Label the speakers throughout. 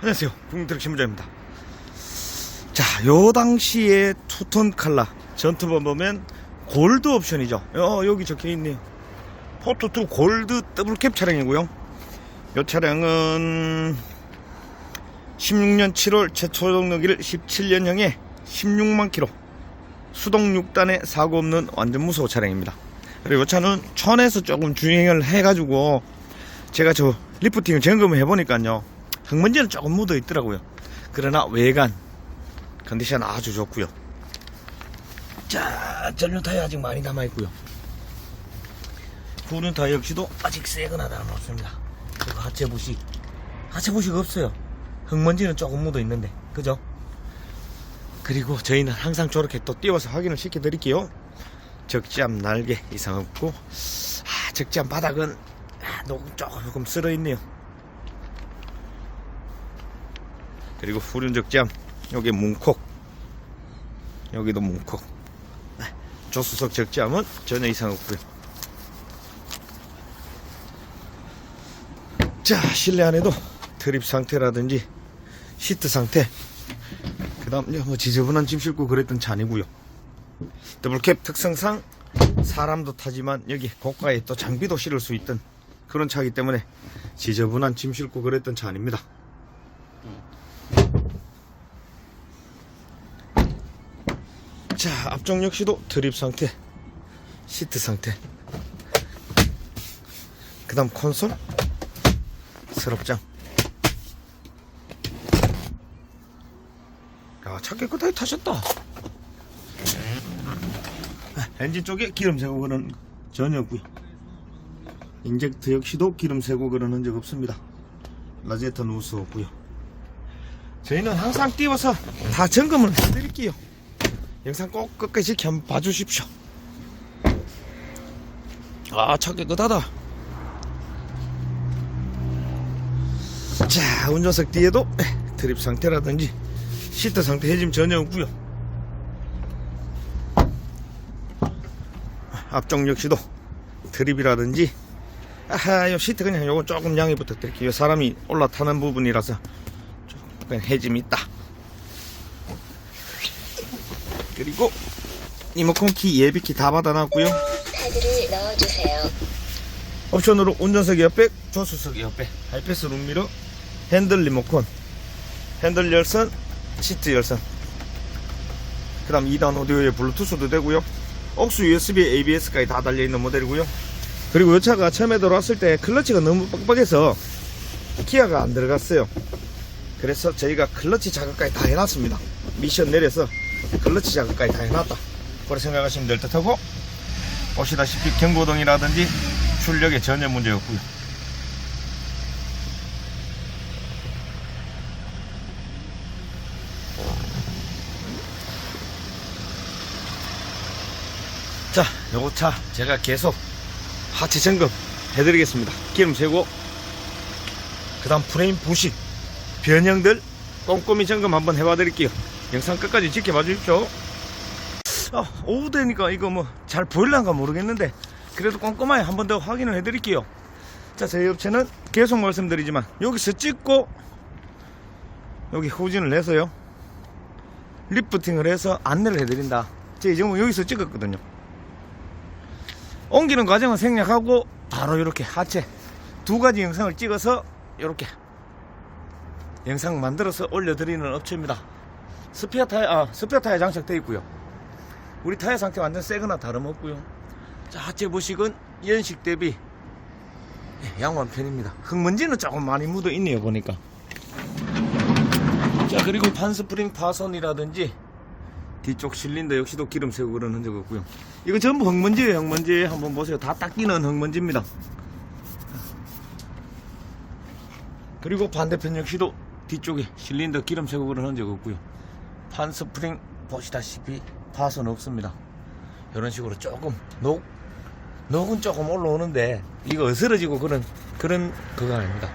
Speaker 1: 안녕하세요. 국민트럭 신문자입니다. 자, 요 당시에 투톤 칼라 전투번 보면 골드 옵션이죠. 어, 여기 적혀 있네요. 포토2 골드 더블캡 차량이고요. 요 차량은 16년 7월 최초 등록일 17년형에 16만 킬로 수동 6단에 사고 없는 완전 무소호 차량입니다. 그리고 이 차는 천에서 조금 주행을 해가지고 제가 저 리프팅을 점검을 해보니까요 흙먼지는 조금 묻어 있더라고요. 그러나 외관 컨디션 아주 좋고요. 자 전륜 타이어 아직 많이 남아 있고요. 후륜 타이어 역시도 아직 새거나 남아없습니다. 그리고 하체 부식 하체 부식 없어요. 흙먼지는 조금 묻어 있는데 그죠? 그리고 저희는 항상 저렇게 또 띄워서 확인을 시켜 드릴게요. 적지함 날개 이상 없고 아, 적지함 바닥은 아, 조금 쓸어 있네요. 그리고 후륜 적지함 여기 문콕. 여기도 문콕. 네, 조수석 적지함은 전혀 이상 없고요. 자 실내 안에도 드립 상태라든지 시트 상태. 그 다음 뭐 지저분한 짐 싣고 그랬던 차 아니고요. 더블캡 특성상 사람도 타지만 여기 고가에 또 장비도 실을 수 있던 그런 차이기 때문에 지저분한 짐 싣고 그랬던 차 아닙니다 자 앞쪽 역시도 드립 상태 시트 상태 그 다음 콘솔 서랍장 야, 차 깨끗하게 타셨다. 아, 엔진 쪽에 기름 새고 그런 전혀 없고요. 인젝트 역시도 기름 새고 그러는 적 없습니다. 라제터 누수 없고요. 저희는 항상 띄워서 다 점검을 해드릴게요. 영상 꼭 끝까지 한번 봐주십시오. 아, 차 깨끗하다. 자, 운전석 뒤에도 드립 상태라든지 시트 상태 해짐 전혀 없고요 앞쪽 역시도 드립이라든지 아하 요 시트 그냥 요거 조금 양해 부탁드릴게요 사람이 올라타는 부분이라서 조금 해짐이 있다 그리고 리모컨 키 예비키 다 받아놨고요.
Speaker 2: 카드를 넣어주세요.
Speaker 1: 옵션으로 운전석 옆에 조수석 옆에 하이패스 룸미러 핸들 리모컨 핸들 열선 시트 열선. 그 다음 2단 오디오에 블루투스도 되고요. 옥수 USB ABS까지 다 달려있는 모델이고요. 그리고 이 차가 처음에 들어왔을 때 클러치가 너무 빡빡해서 기아가 안 들어갔어요. 그래서 저희가 클러치 작업까지 다 해놨습니다. 미션 내려서 클러치 작업까지 다 해놨다 그렇게 생각하시면 될 듯하고 보시다시피 경고등이라든지 출력에 전혀 문제 없고요 자, 요거 차 제가 계속 하체 점검 해드리겠습니다. 기름 세고, 그 다음 프레임 부식, 변형들 꼼꼼히 점검 한번 해봐 드릴게요. 영상 끝까지 지켜봐 주십시오. 아, 오후 되니까 이거 뭐 잘 보일란가 모르겠는데, 그래도 꼼꼼하게 한 번 더 확인을 해드릴게요. 자, 저희 업체는 계속 말씀드리지만, 여기서 찍고, 여기 후진을 내서요. 리프팅을 해서 안내를 해드린다. 제가 지금 여기서 찍었거든요. 옮기는 과정은 생략하고 바로 이렇게 하체 두 가지 영상을 찍어서 이렇게 영상 만들어서 올려드리는 업체입니다. 스피어 타이어, 아, 스피어 타이어 장착되어 있고요. 우리 타이어 상태 완전 새거나 다름없고요. 자, 하체 부식은 연식 대비 예, 양호한 편입니다. 흙먼지는 조금 많이 묻어 있네요, 보니까. 자, 그리고 판스프링 파손이라든지 뒤쪽 실린더 역시도 기름 새고 그런 흔적 없고요. 이거 전부 흙먼지예요, 흙먼지. 한번 보세요. 다 닦이는 흙먼지입니다. 그리고 반대편 역시도 뒤쪽에 실린더 기름 새고 그런 흔적 없고요. 판 스프링 보시다시피 파손 없습니다. 이런 식으로 조금 녹 녹은 조금 올라오는데 이거 어스러지고 그런 그런 그거 아닙니다.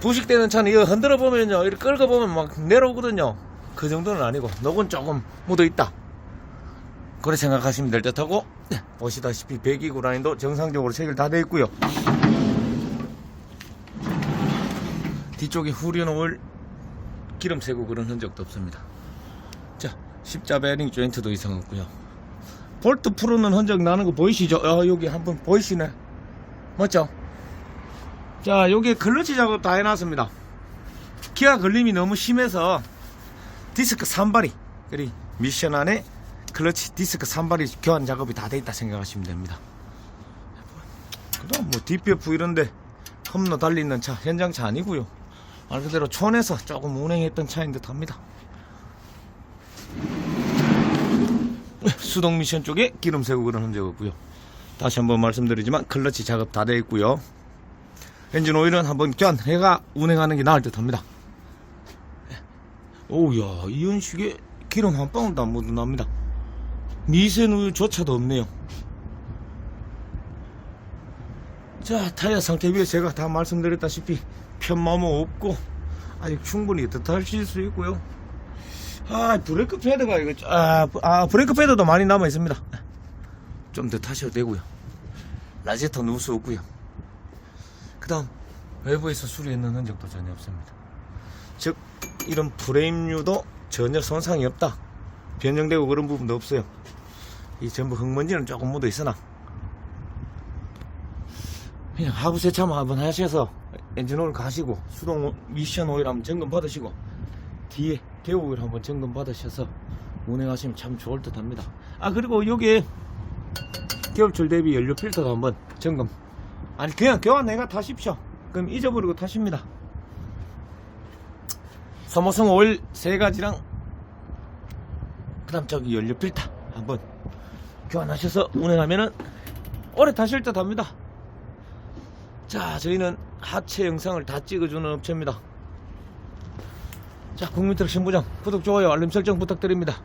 Speaker 1: 부식되는 차는 이거 흔들어 보면요, 이렇게 끌고 보면 막 내려오거든요. 그 정도는 아니고 녹은 조금 묻어 있다. 그렇게 생각하시면 될 듯하고 네, 보시다시피 배기구 라인도 정상적으로 체결 다 되어 있고요. 뒤쪽에 후륜 오일 기름 새고 그런 흔적도 없습니다. 자, 십자 베링 조인트도 이상 없고요. 볼트 풀어는 흔적 나는 거 보이시죠? 아, 여기 한번 보이시네. 맞죠? 자, 여기 클러치 작업 다 해놨습니다. 기아 걸림이 너무 심해서 디스크 산발이 그리 미션 안에 클러치 디스크 산발이 교환 작업이 다 돼 있다 생각하시면 됩니다. 그다음 뭐 DPF 이런데 험로 달리는 차 현장차 아니고요. 말 그대로 촌에서 조금 운행했던 차인 듯 합니다. 수동 미션 쪽에 기름 새고 그런 흔적 없고요. 다시 한번 말씀드리지만 클러치 작업 다 돼 있고요. 엔진 오일은 한번 견해가 운행하는 게 나을 듯 합니다. 오우야 이연식에 기름 한 방울도 안 묻어납니다. 미세 우유조차도 없네요. 자 타이어 상태 비해 제가 다 말씀드렸다시피 편마모 없고 아직 충분히 듯하실 수 있고요. 아 브레이크 패드가 이거 아, 아 브레이크 패드도 많이 남아 있습니다. 좀 더 타셔도 되고요. 라제터 누수 없고요. 그다음 외부에서 수리했는 흔적도 전혀 없습니다. 즉 이런 프레임류도 전혀 손상이 없다. 변형되고 그런 부분도 없어요. 이 전부 흙먼지는 조금 묻어 있으나 그냥 하부 세차만 한번 하셔서 엔진 오일 가시고 수동 오- 미션 오일 한번 점검 받으시고 뒤에 개우 오일 한번 점검 받으셔서 운행하시면 참 좋을 듯 합니다. 아 그리고 여기에 겨울철 대비 연료 필터도 한번 점검 아니 그냥 교환 내가 타십시오. 그럼 잊어버리고 타십니다. 소모성 오일 세 가지랑 그 다음 저기 연료 필터 한번 교환하셔서 운행하면은 오래 타실 듯 합니다. 자, 저희는 하체 영상을 다 찍어주는 업체입니다. 자, 국민트럭 신부장 구독, 좋아요, 알림 설정 부탁드립니다.